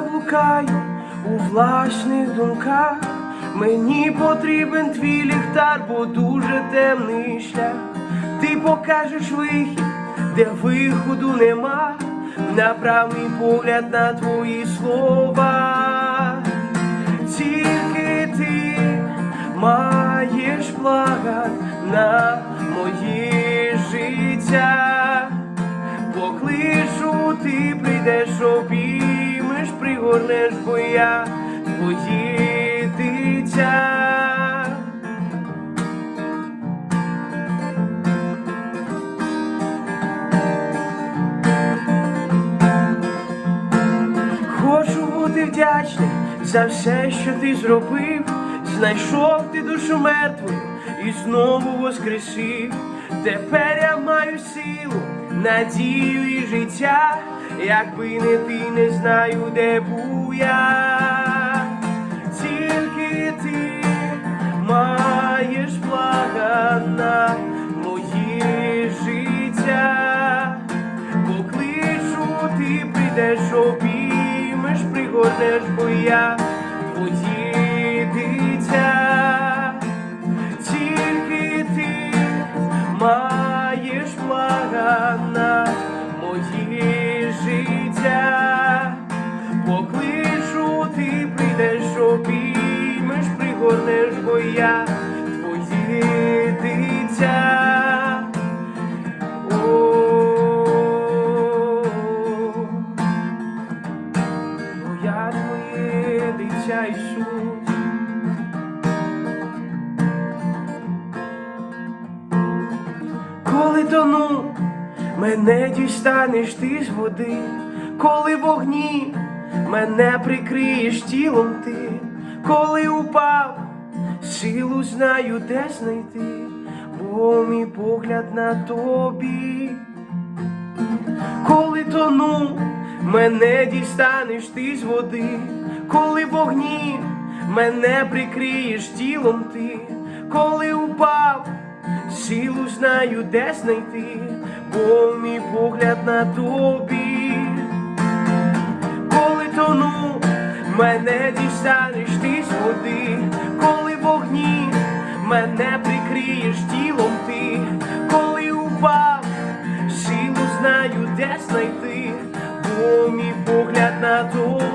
блукаю у власних думках. Мені потрібен твій ліхтар, бо дуже темний шлях. Ти покажеш вихід, де виходу нема. Направний погляд на твої слова. Тільки ти маєш блага на моє життя. Покличу, ти прийдеш, обіймеш, пригорнеш, бо я твоє дитя. Хочу бути вдячний за все, що ти зробив. Знайшов ти душу мертвою і знову воскресив. Тепер я маю силу, надію і життя. Якби не ти, не знаю, де був я. Тільки ти маєш блага на моє життя. Покличу, ти прийдеш, обіймеш, пригорнеш, бо я твоє дитя Коли тону, мене дістанеш ти з води, коли вогні, мене прикриєш тілом ти, коли упав, силу знаю, де знайти, бо мій погляд на тобі. Коли тону, мене дістанеш ти з води, коли вогні, мене прикриєш тілом ти, коли упав, силу знаю, де знайти, бо мій погляд на тобі. Коли тону, мене дістанеш ти з води, коли вогні, мене прикриєш тілом ти, коли упав, силу знаю, де знайти, бо мій погляд на тобі.